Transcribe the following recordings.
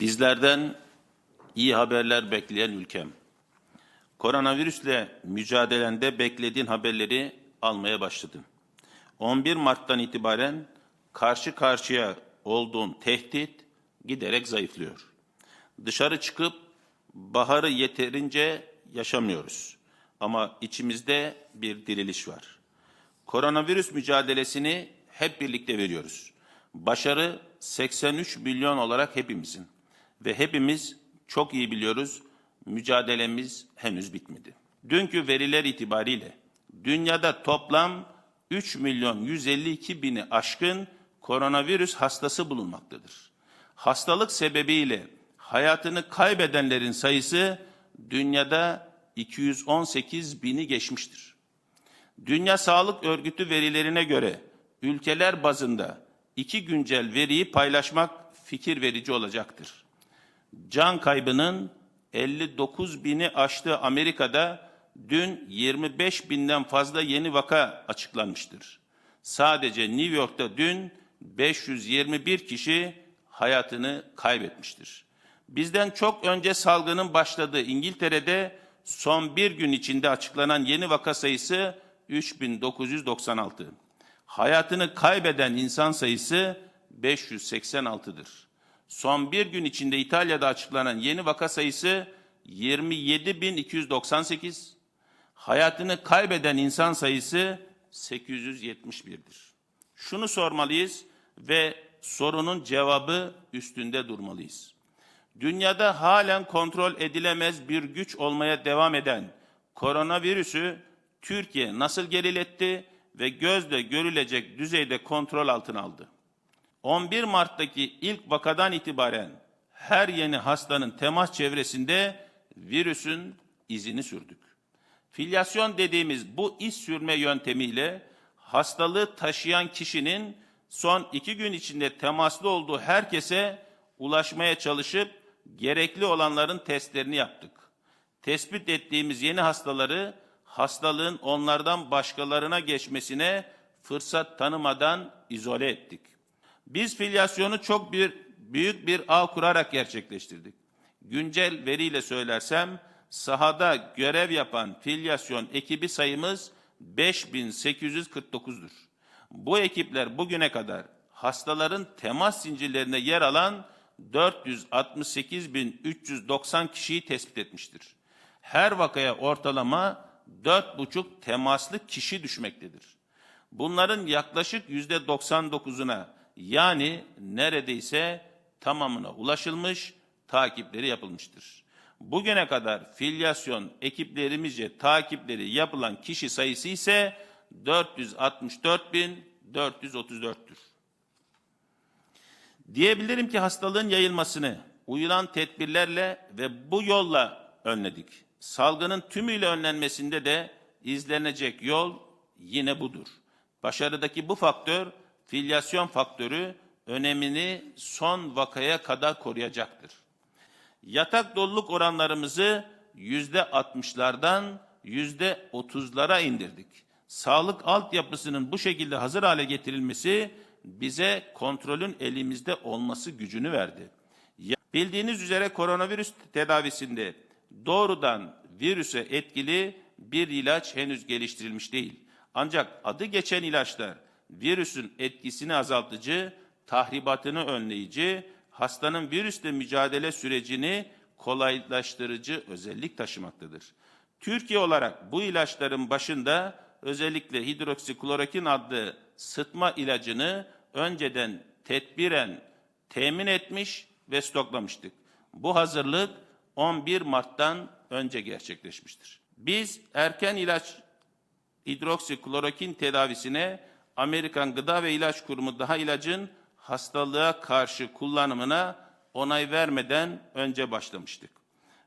Bizlerden iyi haberler bekleyen ülkem. Koronavirüsle mücadelende beklediğin haberleri almaya başladın. 11 Mart'tan itibaren karşı karşıya olduğun tehdit giderek zayıflıyor. Dışarı çıkıp baharı yeterince yaşamıyoruz. Ama içimizde bir diriliş var. Koronavirüs mücadelesini hep birlikte veriyoruz. Başarı 83 milyon olarak hepimizin ve hepimiz çok iyi biliyoruz mücadelemiz henüz bitmedi. Dünkü veriler itibariyle dünyada toplam 3 milyon 152 bini aşkın koronavirüs hastası bulunmaktadır. Hastalık sebebiyle hayatını kaybedenlerin sayısı dünyada 218 bini geçmiştir. Dünya Sağlık Örgütü verilerine göre ülkeler bazında iki güncel veriyi paylaşmak fikir verici olacaktır. Can kaybının 59 bini aştığı Amerika'da dün 25 binden fazla yeni vaka açıklanmıştır. Sadece New York'ta dün 521 kişi hayatını kaybetmiştir. Bizden çok önce salgının başladığı İngiltere'de son bir gün içinde açıklanan yeni vaka sayısı 3996. Hayatını kaybeden insan sayısı 586'dır. Son bir gün içinde İtalya'da açıklanan yeni vaka sayısı 27.298. Hayatını kaybeden insan sayısı 871'dir. Şunu sormalıyız ve sorunun cevabı üstünde durmalıyız. Dünyada halen kontrol edilemez bir güç olmaya devam eden koronavirüsü Türkiye nasıl geriletti ve gözle görülecek düzeyde kontrol altına aldı? 11 Mart'taki ilk vakadan itibaren her yeni hastanın temas çevresinde virüsün izini sürdük. Filyasyon dediğimiz bu iz sürme yöntemiyle hastalığı taşıyan kişinin son iki gün içinde temaslı olduğu herkese ulaşmaya çalışıp gerekli olanların testlerini yaptık. Tespit ettiğimiz yeni hastaları hastalığın onlardan başkalarına geçmesine fırsat tanımadan izole ettik. Biz filyasyonu çok bir büyük bir ağ kurarak gerçekleştirdik. Güncel veriyle söylersem sahada görev yapan filyasyon ekibi sayımız 5849'dur. Bu ekipler bugüne kadar hastaların temas zincirlerinde yer alan 468.390 kişiyi tespit etmiştir. Her vakaya ortalama 4,5 temaslı kişi düşmektedir. Bunların yaklaşık yüzde 99'una yani neredeyse tamamına ulaşılmış, takipleri yapılmıştır. Bugüne kadar filyasyon ekiplerimizce takipleri yapılan kişi sayısı ise 464.434'tür. Diyebilirim ki hastalığın yayılmasını uyulan tedbirlerle ve bu yolla önledik. Salgının tümüyle önlenmesinde de izlenecek yol yine budur. Başarıdaki bu faktör, filyasyon faktörü önemini son vakaya kadar koruyacaktır. Yatak doluluk oranlarımızı yüzde altmışlardan yüzde otuzlara indirdik. Sağlık altyapısının bu şekilde hazır hale getirilmesi bize kontrolün elimizde olması gücünü verdi. Bildiğiniz üzere koronavirüs tedavisinde doğrudan virüse etkili bir ilaç henüz geliştirilmiş değil. Ancak adı geçen ilaçlar virüsün etkisini azaltıcı, tahribatını önleyici, hastanın virüsle mücadele sürecini kolaylaştırıcı özellik taşımaktadır. Türkiye olarak bu ilaçların başında özellikle hidroksiklorokin adlı sıtma ilacını önceden tedbiren temin etmiş ve stoklamıştık. Bu hazırlık 11 Mart'tan önce gerçekleşmiştir. Biz erken ilaç hidroksiklorokin tedavisine Amerikan Gıda ve İlaç Kurumu daha ilacın hastalığa karşı kullanımına onay vermeden önce başlamıştık.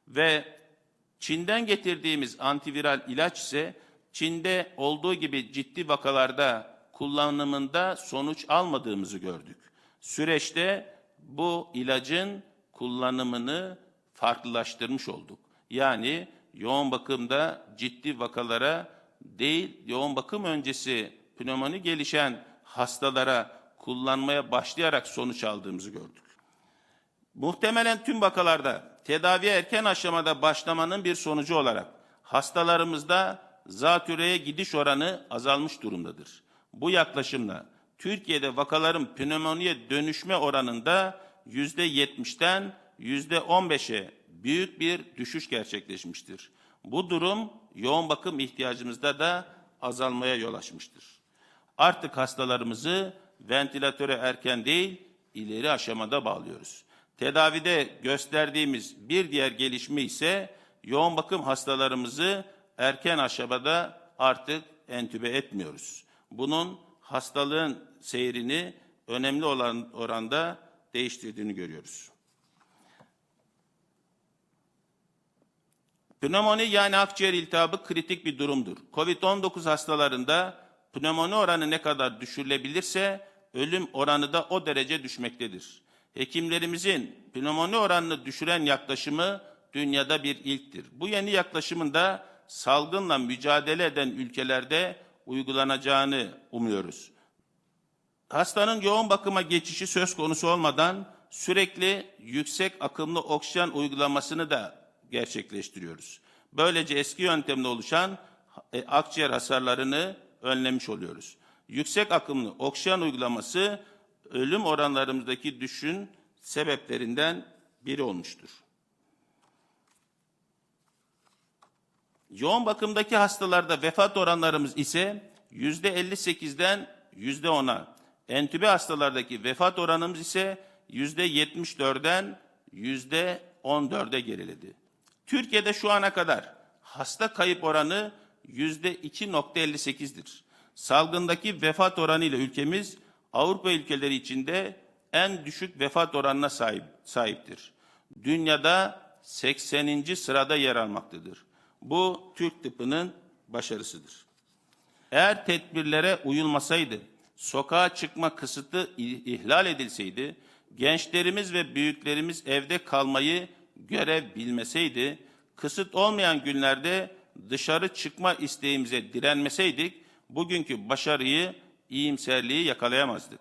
Ve Çin'den getirdiğimiz antiviral ilaç ise Çin'de olduğu gibi ciddi vakalarda kullanımında sonuç almadığımızı gördük. Süreçte bu ilacın kullanımını farklılaştırmış olduk. Yani yoğun bakımda ciddi vakalara değil, yoğun bakım öncesi pnömoni gelişen hastalara kullanmaya başlayarak sonuç aldığımızı gördük. Muhtemelen tüm vakalarda tedaviye erken aşamada başlamanın bir sonucu olarak hastalarımızda zatürreye gidiş oranı azalmış durumdadır. Bu yaklaşımla Türkiye'de vakaların pnömoniye dönüşme oranında yüzde yetmişten yüzde on beşe büyük bir düşüş gerçekleşmiştir. Bu durum yoğun bakım ihtiyacımızda da azalmaya yol açmıştır. Artık hastalarımızı ventilatöre erken değil, ileri aşamada bağlıyoruz. Tedavide gösterdiğimiz bir diğer gelişme ise yoğun bakım hastalarımızı erken aşamada artık entübe etmiyoruz. Bunun hastalığın seyrini önemli olan oranda değiştirdiğini görüyoruz. Pnömoni yani akciğer iltihabı kritik bir durumdur. Covid-19 hastalarında pnömoni oranı ne kadar düşürülebilirse ölüm oranı da o derece düşmektedir. Hekimlerimizin pnömoni oranını düşüren yaklaşımı dünyada bir ilktir. Bu yeni yaklaşımın da salgınla mücadele eden ülkelerde uygulanacağını umuyoruz. Hastanın yoğun bakıma geçişi söz konusu olmadan sürekli yüksek akımlı oksijen uygulamasını da gerçekleştiriyoruz. Böylece eski yöntemle oluşan e, akciğer hasarlarını önlemiş oluyoruz. Yüksek akımlı oksijen uygulaması ölüm oranlarımızdaki düşün sebeplerinden biri olmuştur. Yoğun bakımdaki hastalarda vefat oranlarımız ise yüzde 58'den yüzde 10'a, entübe hastalardaki vefat oranımız ise yüzde 74'den yüzde 14'e geriledi. Türkiye'de şu ana kadar hasta kayıp oranı yüzde 2.58'dir. Salgındaki vefat oranı ile ülkemiz Avrupa ülkeleri içinde en düşük vefat oranına sahip, sahiptir. Dünyada 80. sırada yer almaktadır. Bu Türk tıpının başarısıdır. Eğer tedbirlere uyulmasaydı, sokağa çıkma kısıtı ihlal edilseydi, gençlerimiz ve büyüklerimiz evde kalmayı görev bilmeseydi, kısıt olmayan günlerde dışarı çıkma isteğimize direnmeseydik, bugünkü başarıyı, iyimserliği yakalayamazdık.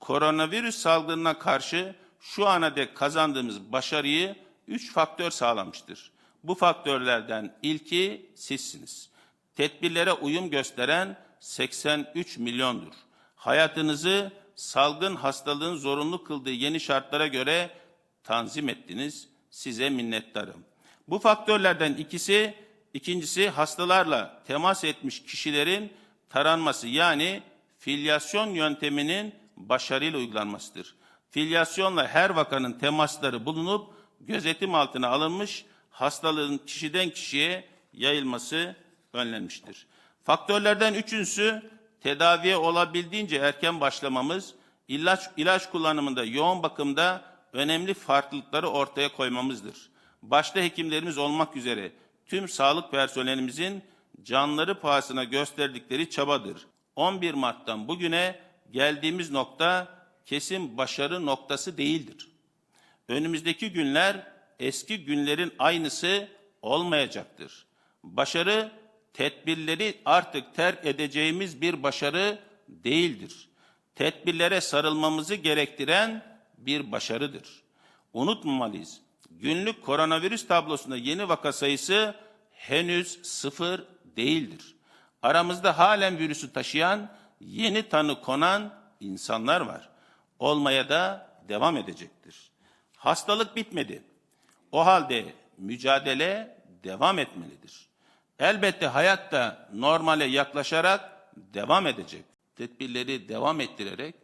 Koronavirüs salgınına karşı şu ana dek kazandığımız başarıyı üç faktör sağlamıştır. Bu faktörlerden ilki sizsiniz. Tedbirlere uyum gösteren 83 milyondur. Hayatınızı salgın hastalığın zorunlu kıldığı yeni şartlara göre tanzim ettiniz. Size minnettarım. Bu faktörlerden ikisi, ikincisi hastalarla temas etmiş kişilerin taranması yani filyasyon yönteminin başarıyla uygulanmasıdır. Filyasyonla her vakanın temasları bulunup gözetim altına alınmış hastalığın kişiden kişiye yayılması önlenmiştir. Faktörlerden üçüncüsü tedaviye olabildiğince erken başlamamız, ilaç, ilaç kullanımında, yoğun bakımda önemli farklılıkları ortaya koymamızdır. Başta hekimlerimiz olmak üzere tüm sağlık personelimizin canları pahasına gösterdikleri çabadır. 11 Mart'tan bugüne geldiğimiz nokta kesin başarı noktası değildir. Önümüzdeki günler eski günlerin aynısı olmayacaktır. Başarı tedbirleri artık terk edeceğimiz bir başarı değildir. Tedbirlere sarılmamızı gerektiren bir başarıdır. Unutmamalıyız. Günlük koronavirüs tablosunda yeni vaka sayısı henüz sıfır değildir. Aramızda halen virüsü taşıyan, yeni tanı konan insanlar var. Olmaya da devam edecektir. Hastalık bitmedi. O halde mücadele devam etmelidir. Elbette hayat da normale yaklaşarak devam edecek. Tedbirleri devam ettirerek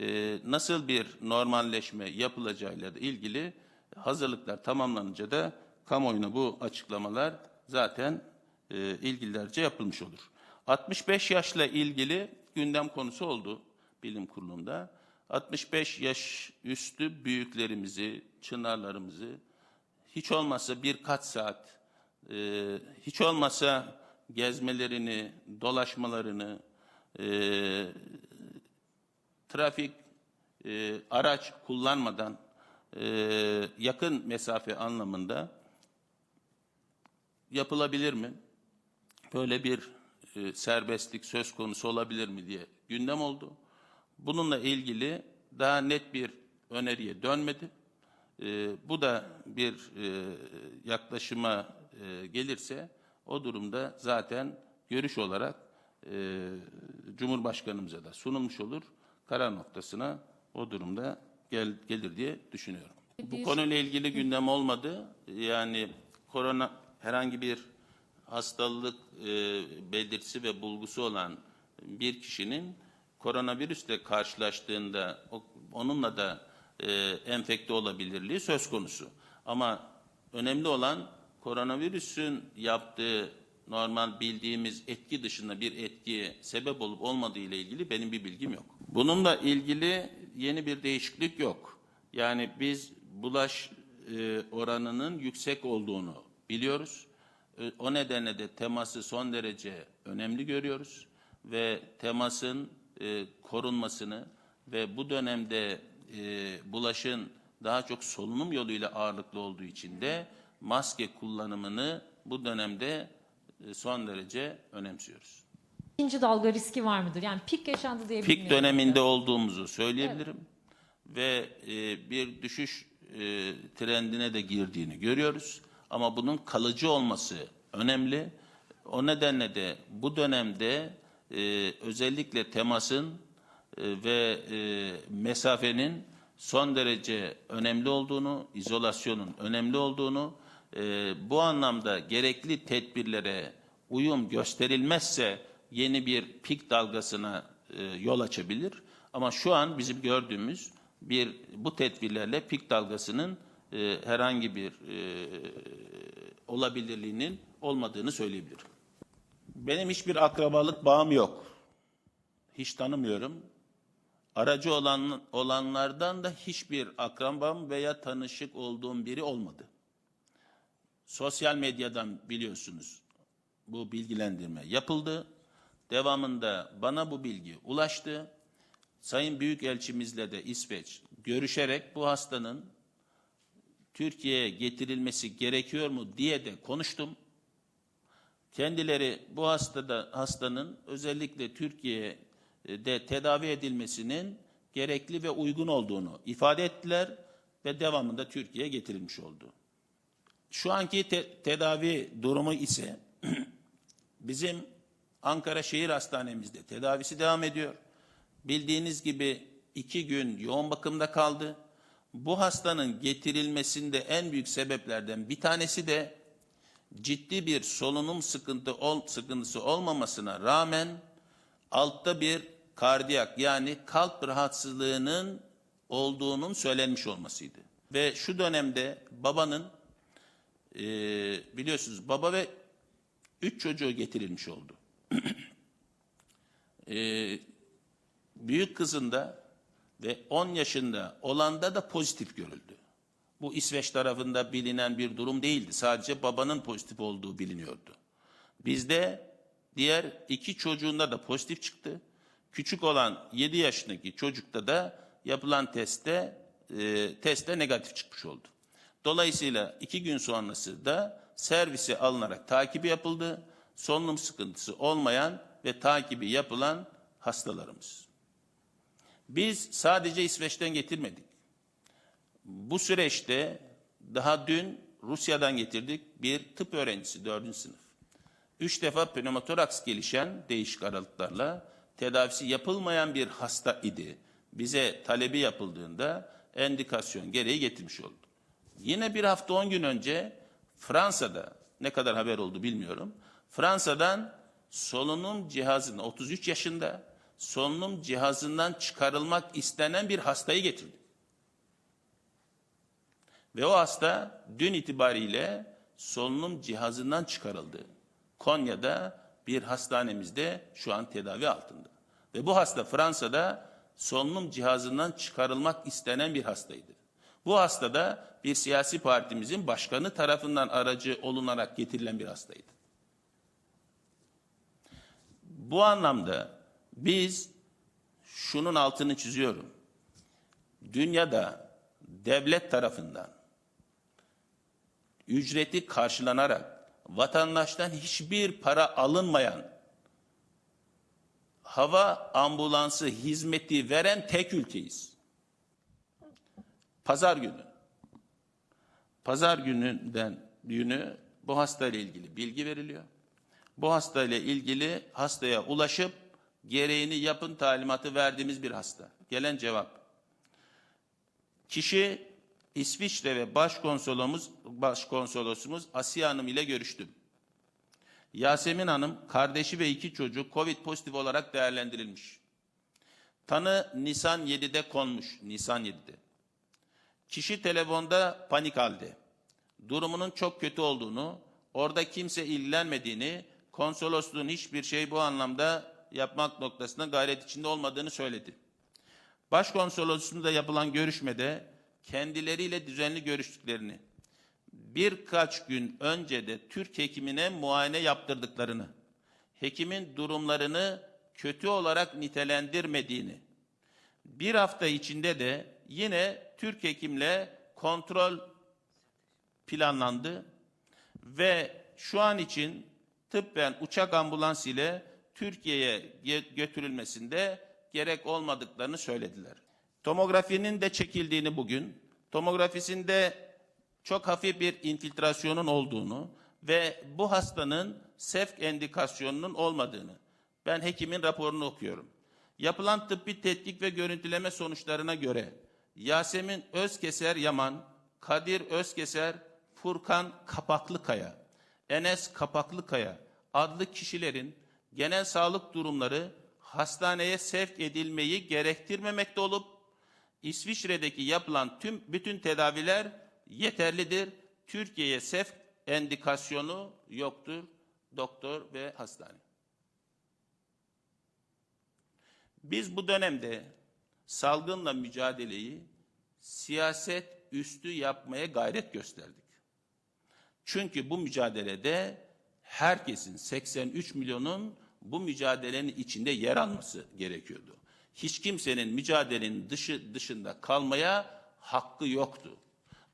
e, nasıl bir normalleşme yapılacağıyla ilgili hazırlıklar tamamlanınca da kamuoyuna bu açıklamalar zaten e, ilgililerce yapılmış olur. 65 yaşla ilgili gündem konusu oldu bilim kurulunda. 65 yaş üstü büyüklerimizi, çınarlarımızı hiç olmazsa birkaç saat, e, hiç olmazsa gezmelerini, dolaşmalarını, e, trafik, e, araç kullanmadan e, yakın mesafe anlamında yapılabilir mi? Böyle bir e, serbestlik söz konusu olabilir mi diye gündem oldu. Bununla ilgili daha net bir öneriye dönmedi. E, bu da bir yaklaşıma gelirse o durumda zaten görüş olarak Cumhurbaşkanımıza da sunulmuş olur. Karar noktasına o durumda gel, gelir diye düşünüyorum. Bu konuyla ilgili gündem olmadı. Yani korona herhangi bir hastalık e, belirtisi ve bulgusu olan bir kişinin koronavirüsle karşılaştığında o- onunla da e, enfekte olabilirliği söz konusu. Ama önemli olan koronavirüsün yaptığı normal bildiğimiz etki dışında bir etkiye sebep olup olmadığı ile ilgili benim bir bilgim yok. Bununla ilgili yeni bir değişiklik yok. Yani biz bulaş e, oranının yüksek olduğunu biliyoruz. E, O nedenle de teması son derece önemli görüyoruz ve temasın e, korunmasını ve bu dönemde e, bulaşın daha çok solunum yoluyla ağırlıklı olduğu için de maske kullanımını bu dönemde e, son derece önemsiyoruz. İkinci dalga riski var mıdır? Yani pik yaşandı diye Pik döneminde olduğumuzu söyleyebilirim ve e, bir düşüş e, trendine de girdiğini görüyoruz. Ama bunun kalıcı olması önemli. O nedenle de bu dönemde e, özellikle temasın e, ve e, mesafenin son derece önemli olduğunu, izolasyonun önemli olduğunu, e, bu anlamda gerekli tedbirlere uyum gösterilmezse yeni bir pik dalgasına e, yol açabilir. Ama şu an bizim gördüğümüz bir bu tedbirlerle pik dalgasının e, herhangi bir e, olabilirliğinin olmadığını söyleyebilirim. Benim hiçbir akrabalık bağım yok. Hiç tanımıyorum. Aracı olan olanlardan da hiçbir akrabam veya tanışık olduğum biri olmadı. Sosyal medyadan biliyorsunuz bu bilgilendirme yapıldı. Devamında bana bu bilgi ulaştı. Sayın Büyükelçimizle de İsveç görüşerek bu hastanın Türkiye'ye getirilmesi gerekiyor mu diye de konuştum. Kendileri bu hastada hastanın özellikle Türkiye'de tedavi edilmesinin gerekli ve uygun olduğunu ifade ettiler ve devamında Türkiye'ye getirilmiş oldu. Şu anki te- tedavi durumu ise bizim Ankara Şehir Hastanemizde tedavisi devam ediyor. Bildiğiniz gibi iki gün yoğun bakımda kaldı. Bu hastanın getirilmesinde en büyük sebeplerden bir tanesi de ciddi bir solunum sıkıntı ol, sıkıntısı olmamasına rağmen altta bir kardiyak yani kalp rahatsızlığının olduğunun söylenmiş olmasıydı. Ve şu dönemde babanın e, biliyorsunuz baba ve üç çocuğu getirilmiş oldu. E, büyük kızında ve 10 yaşında olanda da pozitif görüldü. Bu İsveç tarafında bilinen bir durum değildi. Sadece babanın pozitif olduğu biliniyordu. Bizde diğer iki çocuğunda da pozitif çıktı. Küçük olan 7 yaşındaki çocukta da yapılan testte e, testte negatif çıkmış oldu. Dolayısıyla iki gün sonrası da servise alınarak takibi yapıldı. Solunum sıkıntısı olmayan ve takibi yapılan hastalarımız. Biz sadece İsveç'ten getirmedik. Bu süreçte daha dün Rusya'dan getirdik bir tıp öğrencisi dördüncü sınıf. Üç defa pneumotoraks gelişen değişik aralıklarla tedavisi yapılmayan bir hasta idi. Bize talebi yapıldığında endikasyon gereği getirmiş oldu. Yine bir hafta on gün önce Fransa'da ne kadar haber oldu bilmiyorum. Fransa'dan solunum cihazını 33 yaşında solunum cihazından çıkarılmak istenen bir hastayı getirdi. Ve o hasta dün itibariyle solunum cihazından çıkarıldı. Konya'da bir hastanemizde şu an tedavi altında. Ve bu hasta Fransa'da solunum cihazından çıkarılmak istenen bir hastaydı. Bu hasta da bir siyasi partimizin başkanı tarafından aracı olunarak getirilen bir hastaydı. Bu anlamda biz şunun altını çiziyorum. Dünyada devlet tarafından ücreti karşılanarak vatandaştan hiçbir para alınmayan hava ambulansı hizmeti veren tek ülkeyiz. Pazar günü Pazar gününden günü bu hastayla ilgili bilgi veriliyor. Bu hastayla ilgili hastaya ulaşıp gereğini yapın talimatı verdiğimiz bir hasta. Gelen cevap. Kişi İsviçre ve başkonsolomuz başkonsolosumuz Asiye Hanım ile görüştüm. Yasemin Hanım kardeşi ve iki çocuğu Covid pozitif olarak değerlendirilmiş. Tanı Nisan 7'de konmuş. Nisan 7'de. Kişi telefonda panik halde. Durumunun çok kötü olduğunu, orada kimse ilgilenmediğini, konsolosluğun hiçbir şey bu anlamda yapmak noktasında gayret içinde olmadığını söyledi. Başkonsolosluğunda yapılan görüşmede kendileriyle düzenli görüştüklerini, birkaç gün önce de Türk hekimine muayene yaptırdıklarını, hekimin durumlarını kötü olarak nitelendirmediğini, bir hafta içinde de yine Türk hekimle kontrol planlandı ve şu an için tıbben uçak ambulans ile Türkiye'ye götürülmesinde gerek olmadıklarını söylediler. Tomografinin de çekildiğini bugün, tomografisinde çok hafif bir infiltrasyonun olduğunu ve bu hastanın sefk endikasyonunun olmadığını ben hekimin raporunu okuyorum. Yapılan tıbbi tetkik ve görüntüleme sonuçlarına göre Yasemin Özkeser Yaman, Kadir Özkeser, Furkan Kapaklıkaya, Enes Kapaklıkaya adlı kişilerin genel sağlık durumları hastaneye sevk edilmeyi gerektirmemekte olup İsviçre'deki yapılan tüm bütün tedaviler yeterlidir. Türkiye'ye sevk endikasyonu yoktur doktor ve hastane. Biz bu dönemde salgınla mücadeleyi siyaset üstü yapmaya gayret gösterdik. Çünkü bu mücadelede herkesin 83 milyonun bu mücadelenin içinde yer alması gerekiyordu. Hiç kimsenin mücadelenin dışı dışında kalmaya hakkı yoktu.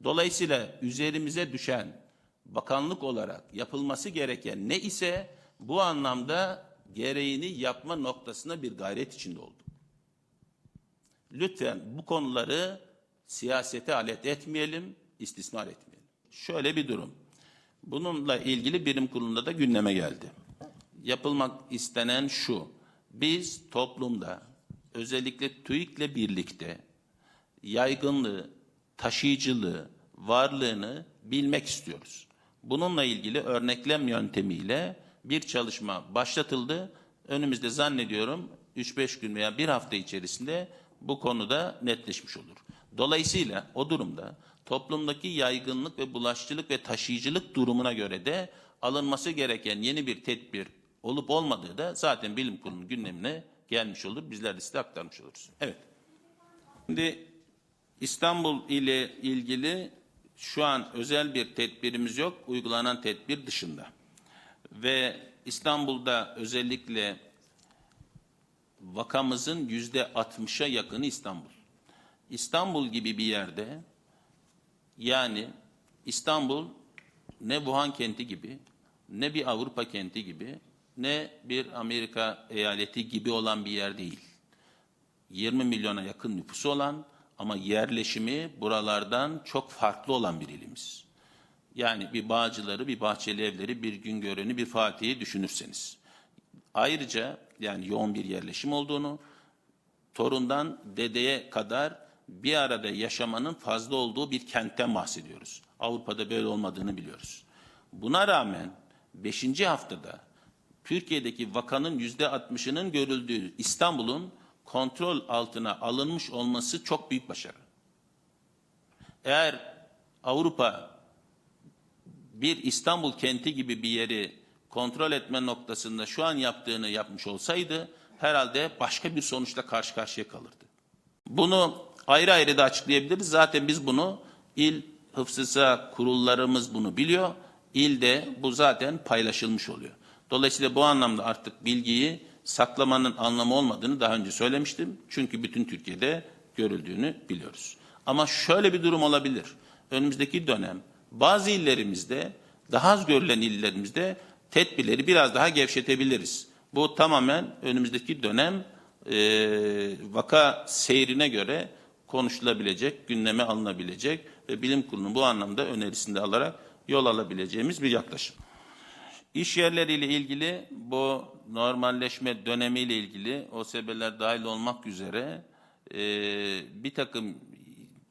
Dolayısıyla üzerimize düşen bakanlık olarak yapılması gereken ne ise bu anlamda gereğini yapma noktasına bir gayret içinde olduk. Lütfen bu konuları siyasete alet etmeyelim, istismar etmeyelim. Şöyle bir durum. Bununla ilgili bilim kurulunda da gündeme geldi. Yapılmak istenen şu. Biz toplumda özellikle TÜİK'le birlikte yaygınlığı, taşıyıcılığı, varlığını bilmek istiyoruz. Bununla ilgili örneklem yöntemiyle bir çalışma başlatıldı. Önümüzde zannediyorum 3-5 gün veya bir hafta içerisinde bu konuda netleşmiş olur. Dolayısıyla o durumda toplumdaki yaygınlık ve bulaşıcılık ve taşıyıcılık durumuna göre de alınması gereken yeni bir tedbir olup olmadığı da zaten bilim kurulunun gündemine gelmiş olur. Bizler de size aktarmış oluruz. Evet. Şimdi İstanbul ile ilgili şu an özel bir tedbirimiz yok. Uygulanan tedbir dışında. Ve İstanbul'da özellikle vakamızın yüzde 60'a yakını İstanbul. İstanbul gibi bir yerde yani İstanbul ne Wuhan kenti gibi ne bir Avrupa kenti gibi ne bir Amerika eyaleti gibi olan bir yer değil. 20 milyona yakın nüfusu olan ama yerleşimi buralardan çok farklı olan bir ilimiz. Yani bir Bağcıları, bir Bahçeli Evleri, bir Güngören'i, bir Fatih'i düşünürseniz. Ayrıca yani yoğun bir yerleşim olduğunu, torundan dedeye kadar bir arada yaşamanın fazla olduğu bir kentten bahsediyoruz. Avrupa'da böyle olmadığını biliyoruz. Buna rağmen 5. haftada Türkiye'deki vakanın yüzde 60'ının görüldüğü İstanbul'un kontrol altına alınmış olması çok büyük başarı. Eğer Avrupa bir İstanbul kenti gibi bir yeri kontrol etme noktasında şu an yaptığını yapmış olsaydı herhalde başka bir sonuçla karşı karşıya kalırdı. Bunu ayrı ayrı da açıklayabiliriz. Zaten biz bunu il hıfzısa kurullarımız bunu biliyor. İlde bu zaten paylaşılmış oluyor. Dolayısıyla bu anlamda artık bilgiyi saklamanın anlamı olmadığını daha önce söylemiştim. Çünkü bütün Türkiye'de görüldüğünü biliyoruz. Ama şöyle bir durum olabilir. Önümüzdeki dönem bazı illerimizde, daha az görülen illerimizde tedbirleri biraz daha gevşetebiliriz. Bu tamamen önümüzdeki dönem e, vaka seyrine göre konuşulabilecek, gündeme alınabilecek ve bilim kurulunun bu anlamda önerisinde alarak yol alabileceğimiz bir yaklaşım. İş yerleriyle ilgili bu normalleşme dönemiyle ilgili OSB'ler dahil olmak üzere e, bir takım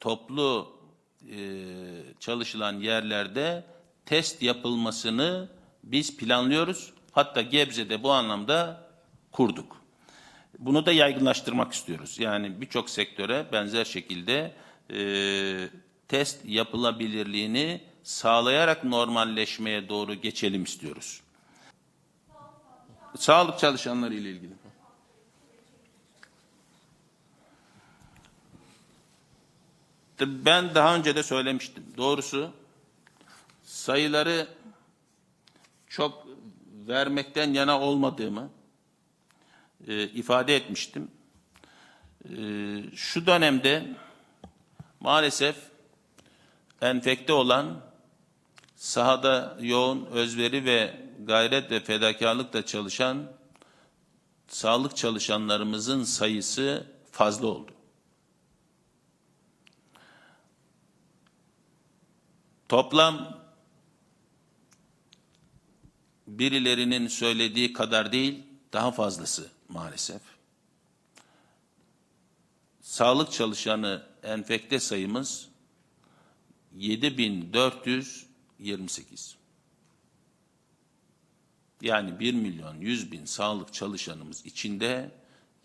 toplu e, çalışılan yerlerde test yapılmasını biz planlıyoruz. Hatta Gebze'de bu anlamda kurduk. Bunu da yaygınlaştırmak istiyoruz. Yani birçok sektöre benzer şekilde e, test yapılabilirliğini sağlayarak normalleşmeye doğru geçelim istiyoruz. Sağlık çalışanları ile ilgili. Ben daha önce de söylemiştim. Doğrusu sayıları çok vermekten yana olmadığımı e, ifade etmiştim. E, şu dönemde maalesef enfekte olan sahada yoğun özveri ve gayret ve fedakarlıkla çalışan sağlık çalışanlarımızın sayısı fazla oldu. Toplam birilerinin söylediği kadar değil, daha fazlası maalesef. Sağlık çalışanı enfekte sayımız 7428. Yani 1 milyon 100 bin sağlık çalışanımız içinde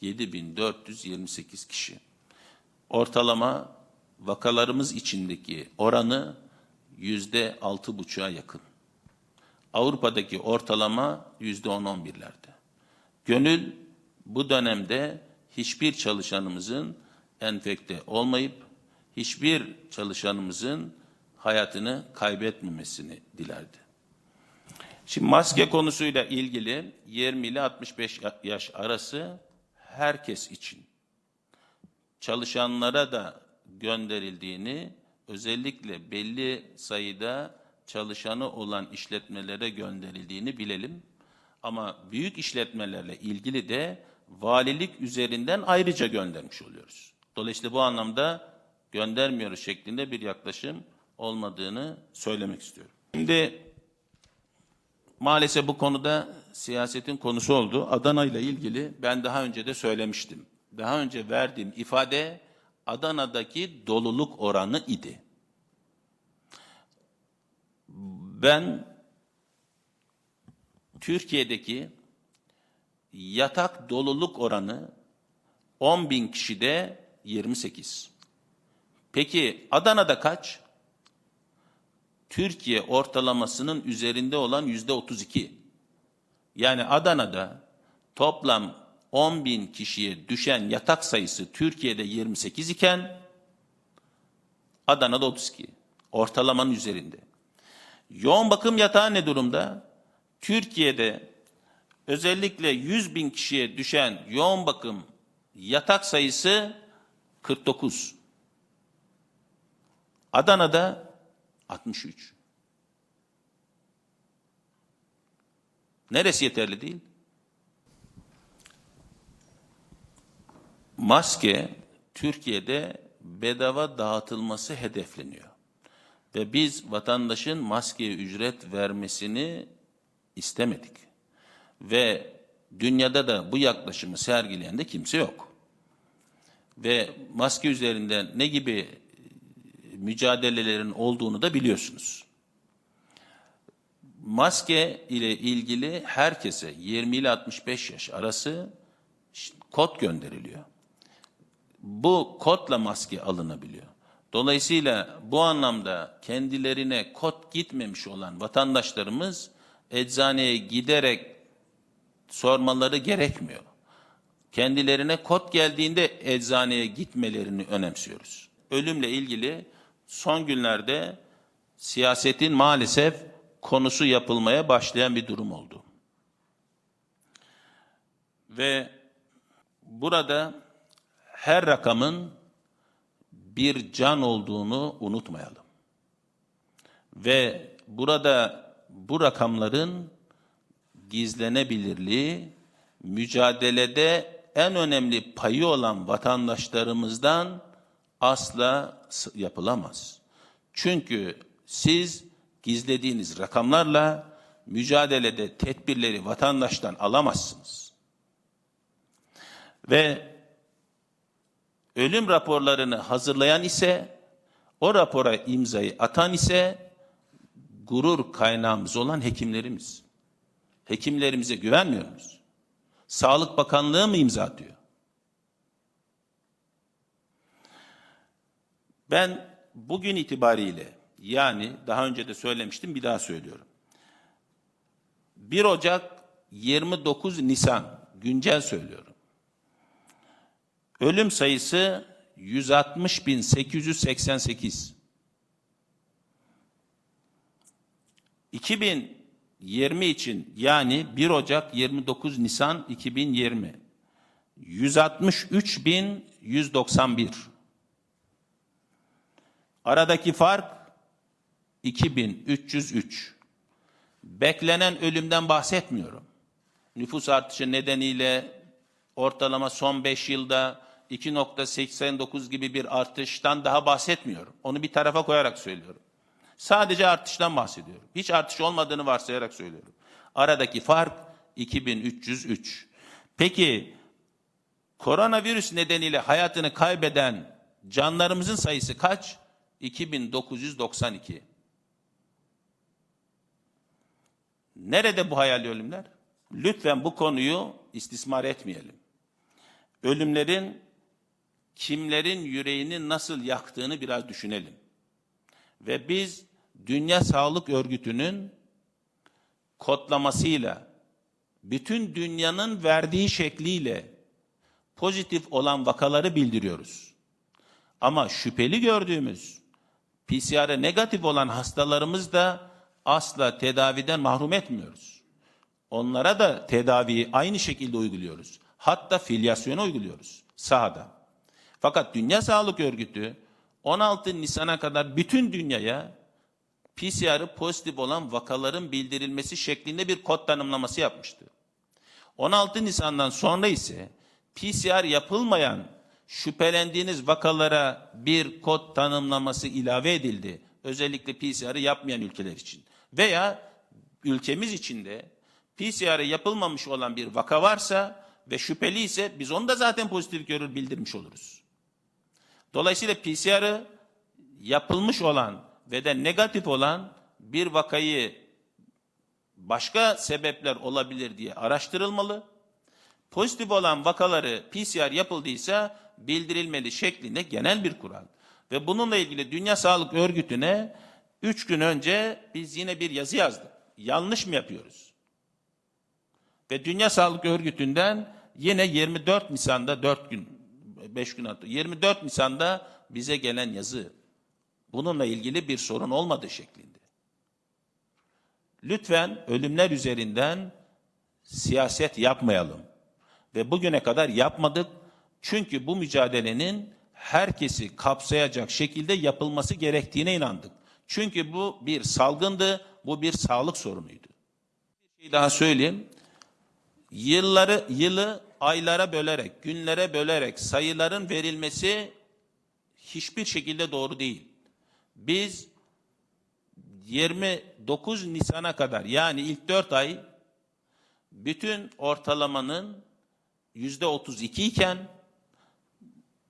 7428 kişi. Ortalama vakalarımız içindeki oranı yüzde altı buçuğa yakın. Avrupa'daki ortalama yüzde on on birlerde. Gönül bu dönemde hiçbir çalışanımızın enfekte olmayıp hiçbir çalışanımızın hayatını kaybetmemesini dilerdi. Şimdi maske konusuyla ilgili 20 ile 65 yaş arası herkes için çalışanlara da gönderildiğini özellikle belli sayıda çalışanı olan işletmelere gönderildiğini bilelim. Ama büyük işletmelerle ilgili de valilik üzerinden ayrıca göndermiş oluyoruz. Dolayısıyla bu anlamda göndermiyoruz şeklinde bir yaklaşım olmadığını söylemek istiyorum. Şimdi maalesef bu konuda siyasetin konusu oldu. Adana ile ilgili ben daha önce de söylemiştim. Daha önce verdiğim ifade Adana'daki doluluk oranı idi. Ben Türkiye'deki yatak doluluk oranı 10 bin kişide 28. Peki Adana'da kaç? Türkiye ortalamasının üzerinde olan yüzde 32. Yani Adana'da toplam 10 bin kişiye düşen yatak sayısı Türkiye'de 28 iken Adana'da 32. Ortalamanın üzerinde. Yoğun bakım yatağı ne durumda? Türkiye'de özellikle 100 bin kişiye düşen yoğun bakım yatak sayısı 49. Adana'da 63. Neresi yeterli değil? Maske Türkiye'de bedava dağıtılması hedefleniyor. Ve biz vatandaşın maskeye ücret vermesini istemedik. Ve dünyada da bu yaklaşımı sergileyen de kimse yok. Ve maske üzerinden ne gibi mücadelelerin olduğunu da biliyorsunuz. Maske ile ilgili herkese 20 ile 65 yaş arası kod gönderiliyor. Bu kodla maske alınabiliyor. Dolayısıyla bu anlamda kendilerine kod gitmemiş olan vatandaşlarımız eczaneye giderek sormaları gerekmiyor. Kendilerine kod geldiğinde eczaneye gitmelerini önemsiyoruz. Ölümle ilgili son günlerde siyasetin maalesef konusu yapılmaya başlayan bir durum oldu. Ve burada her rakamın bir can olduğunu unutmayalım. Ve burada bu rakamların gizlenebilirliği, mücadelede en önemli payı olan vatandaşlarımızdan asla yapılamaz. Çünkü siz gizlediğiniz rakamlarla mücadelede tedbirleri vatandaştan alamazsınız. Ve ölüm raporlarını hazırlayan ise o rapora imzayı atan ise gurur kaynağımız olan hekimlerimiz. Hekimlerimize güvenmiyor muyuz? Sağlık Bakanlığı mı imza atıyor? Ben bugün itibariyle yani daha önce de söylemiştim bir daha söylüyorum. 1 Ocak 29 Nisan güncel söylüyorum. Ölüm sayısı 160.888. 2020 için yani 1 Ocak 29 Nisan 2020 163.191. Aradaki fark 2303. Beklenen ölümden bahsetmiyorum. Nüfus artışı nedeniyle ortalama son 5 yılda 2.89 gibi bir artıştan daha bahsetmiyorum. Onu bir tarafa koyarak söylüyorum. Sadece artıştan bahsediyorum. Hiç artış olmadığını varsayarak söylüyorum. Aradaki fark 2303. Peki koronavirüs nedeniyle hayatını kaybeden canlarımızın sayısı kaç? 2992. Nerede bu hayali ölümler? Lütfen bu konuyu istismar etmeyelim. Ölümlerin kimlerin yüreğini nasıl yaktığını biraz düşünelim. Ve biz Dünya Sağlık Örgütü'nün kodlamasıyla bütün dünyanın verdiği şekliyle pozitif olan vakaları bildiriyoruz. Ama şüpheli gördüğümüz PCR'e negatif olan hastalarımız da asla tedaviden mahrum etmiyoruz. Onlara da tedaviyi aynı şekilde uyguluyoruz. Hatta filyasyonu uyguluyoruz sahada. Fakat Dünya Sağlık Örgütü 16 Nisan'a kadar bütün dünyaya PCR'ı pozitif olan vakaların bildirilmesi şeklinde bir kod tanımlaması yapmıştı. 16 Nisan'dan sonra ise PCR yapılmayan şüphelendiğiniz vakalara bir kod tanımlaması ilave edildi. Özellikle PCR'ı yapmayan ülkeler için. Veya ülkemiz içinde PCR'ı yapılmamış olan bir vaka varsa ve şüpheli ise biz onu da zaten pozitif görür bildirmiş oluruz. Dolayısıyla PCR'ı yapılmış olan ve de negatif olan bir vakayı başka sebepler olabilir diye araştırılmalı. Pozitif olan vakaları PCR yapıldıysa bildirilmeli şeklinde genel bir kural. Ve bununla ilgili Dünya Sağlık Örgütü'ne üç gün önce biz yine bir yazı yazdık. Yanlış mı yapıyoruz? Ve Dünya Sağlık Örgütü'nden yine 24 Nisan'da 4 gün, 5 gün attı. 24 Nisan'da bize gelen yazı. Bununla ilgili bir sorun olmadığı şeklinde. Lütfen ölümler üzerinden siyaset yapmayalım. Ve bugüne kadar yapmadık. Çünkü bu mücadelenin herkesi kapsayacak şekilde yapılması gerektiğine inandık. Çünkü bu bir salgındı, bu bir sağlık sorunuydu. Bir şey daha söyleyeyim. Yılları, yılı aylara bölerek, günlere bölerek sayıların verilmesi hiçbir şekilde doğru değil. Biz 29 Nisan'a kadar yani ilk 4 ay bütün ortalamanın yüzde 32 iken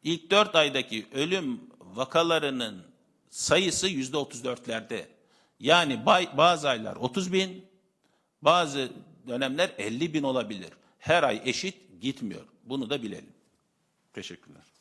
ilk 4 aydaki ölüm vakalarının sayısı yüzde 34'lerde. Yani bazı aylar 30 bin, bazı dönemler 50 bin olabilir. Her ay eşit gitmiyor. Bunu da bilelim. Teşekkürler.